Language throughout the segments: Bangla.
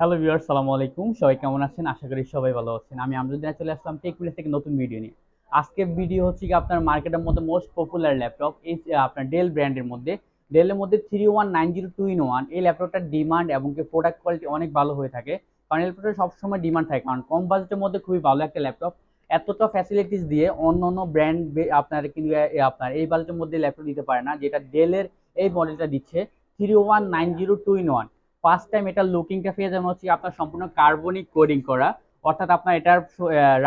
হ্যালো ভিউয়ার সালামু আলাইকুম। সবাই কেমন আছেন? আশা করি সবাই ভালো আছেন। আমি আমরুদ্দিন চলে আসলাম ভিলেজ থেকে নতুন ভিডিও নিয়ে। আজকের ভিডিও হচ্ছে কি আপনার মার্কেটের মধ্যে মোস্ট পপুলার ল্যাপটপ এই আপনার ডেল ব্র্যান্ডের মধ্যে। ডেলের মধ্যে three one nine zero two in one এই ল্যাপটপটার ডিমান্ড এবং কি প্রোডাক্ট কোয়ালিটি অনেক ভালো হয়ে থাকে। কারণ ল্যাপটপটা সবসময় ডিমান্ড থাকে। কারণ কম বাজেটের মধ্যে খুবই ভালো একটা ল্যাপটপ এতটা ফ্যাসিলিটিস দিয়ে অন্য অন্য ব্র্যান্ড আপনার কিন্তু আপনার এই বাজেটের মধ্যে ল্যাপটপ দিতে পারে না, যেটা ডেলের এই মডেলটা দিচ্ছে। Three one nine zero two in one first time এটার লুকিংটা পেয়ে যেমন হচ্ছে আপনার সম্পূর্ণ কার্বনিক কোডিং করা। অর্থাৎ আপনার এটার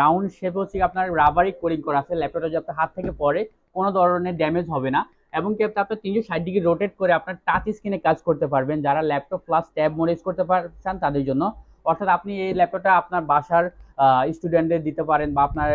রাউন্ড শেপ হচ্ছে আপনার রাবারিক কোডিং করা আছে। ল্যাপটপটা যদি আপনার হাত থেকে পড়ে, কোনো ধরনের ড্যামেজ হবে না। এবং কি আপনি আপনার তিনশো ষাট ডিগ্রি রোটেট করে আপনার টাচ স্ক্রিনে কাজ করতে পারবেন। যারা ল্যাপটপ প্লাস ট্যাব মোড করতে পারছেন তাদের জন্য। অর্থাৎ আপনি এই ল্যাপটপটা আপনার বাসার স্টুডেন্টদের দিতে পারেন বা আপনার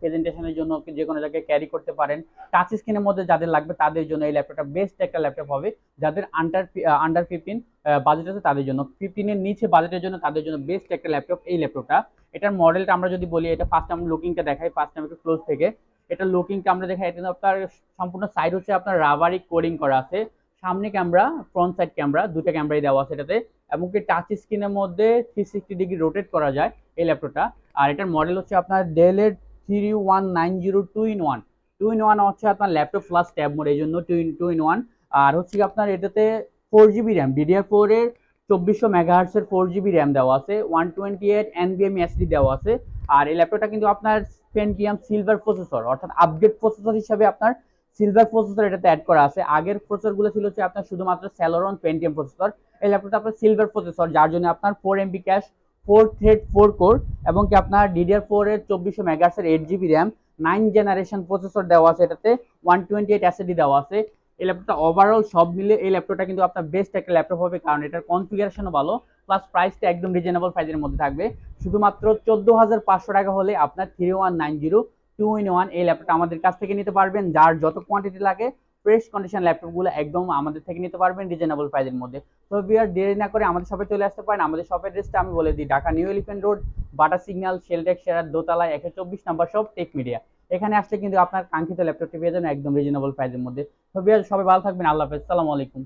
প্রেজেন্টেশনের জন্য যে কোনো জায়গায় ক্যারি করতে পারেন। টাচ স্ক্রিনের মধ্যে যাদের লাগবে তাদের জন্য এই ল্যাপটপটা বেস্ট একটা ল্যাপটপ হবে। যাদের আন্ডার আন্ডার ফিফটিন বাজেট আছে তাদের জন্য। ফিফটিনের নিচে বাজেটের জন্য তাদের জন্য বেস্ট একটা ল্যাপটপ এই ল্যাপটপটা এটার মডেলটা আমরা যদি বলি, এটা ফার্স্ট আমরা লুকিংটা দেখাই ফার্স্ট টাইম একটু ক্লোজ থেকে। এটা লুকিংটা আমরা দেখাই, এটা আপনার সম্পূর্ণ সাইড হচ্ছে আপনার রাবারিক কোডিং করা আছে। সামনে ক্যামেরা ফ্রন্ট সাইড ক্যামেরা দুটো ক্যামেরাই দেওয়া আছে এটাতে। এবং কি টাচ স্ক্রিনের মধ্যে থ্রি সিক্সটি ডিগ্রি রোটেট করা যায় এই ল্যাপটপটা আর এটার মডেল হচ্ছে আপনার ডেলের three one nine zero two in one two in one হচ্ছে আপনার ল্যাপটপ প্লাস ট্যাব মোড এই জন্য two in two in one আর হচ্ছে আপনার এটাতে ফোর জিবি র্যাম ডিডিআর ফোরের চব্বিশশো মেগাহার্টসের ফোর জিবি র্যাম দেওয়া আছে ওয়ান টোয়েন্টি এইট এনবিএম এসডি দেওয়া আছে। আর এই ল্যাপটপটা কিন্তু আপনার পেন্টিয়াম সিলভার প্রসেসর অর্থাৎ আপডেট প্রসেসর হিসাবে আপনার সিলভার প্রসেসর এটাতে অ্যাড করা আছে। আগের প্রসেসরগুলো ছিল হচ্ছে আপনার শুধুমাত্র স্যালোরন পেন্টিয়াম প্রসেসর এই ল্যাপটপটা আপনার সিলভার প্রসেসর যার জন্য আপনার four MB cache four thread four core এবং কি আপনার ডিডিআর ফোর এর চব্বিশশো মেগাহার্টসের eight GB RAM nine generation processor দেওয়া আছে এটাতে ওয়ান টোয়েন্টি এইট এসএডি দেওয়া আছে। এই ল্যাপটপটা ওভারঅল সব মিলে এই ল্যাপটপটা কিন্তু আপনার বেস্ট একটা ল্যাপটপ হবে কারণ এটার কনফিগারেশনও ভালো প্লাস প্রাইসটা একদম রিজনেবল প্রাইসের মধ্যে থাকবে। শুধুমাত্র চোদ্দ হাজার পাঁচশো টাকা হলে আপনার three one nine zero two in one এই ল্যাপটপটা আমাদের কাছ থেকে নিতে পারবেন। যার যত কোয়ান্টিটি লাগে ফ্রেশ কন্ডিশন ল্যাপটপগুলো একদম আমাদের থেকে নিতে পারবেন রিজনেবল প্রাইসের মধ্যে। তো বিয়ার দেরি না করে আমাদের শপে চলে আসতে পারেন। আমাদের শপের অ্যাড্রেসটা আমি বলে দিই, Dhaka new elephant road Bata signal Sheltech সেরার দোতলায় একশো চব্বিশ নাম্বার শপ টেক মিডিয়া এখানে আসলে কিন্তু আপনার কাঙ্ক্ষিত ল্যাপটপটি পেয়ে যাবেন একদম রিজনেবল প্রাইসের মধ্যে। তো বিয়ার সবাই ভালো থাকবেন। আল্লাহ হাফেজ। সালামু আলাইকুম।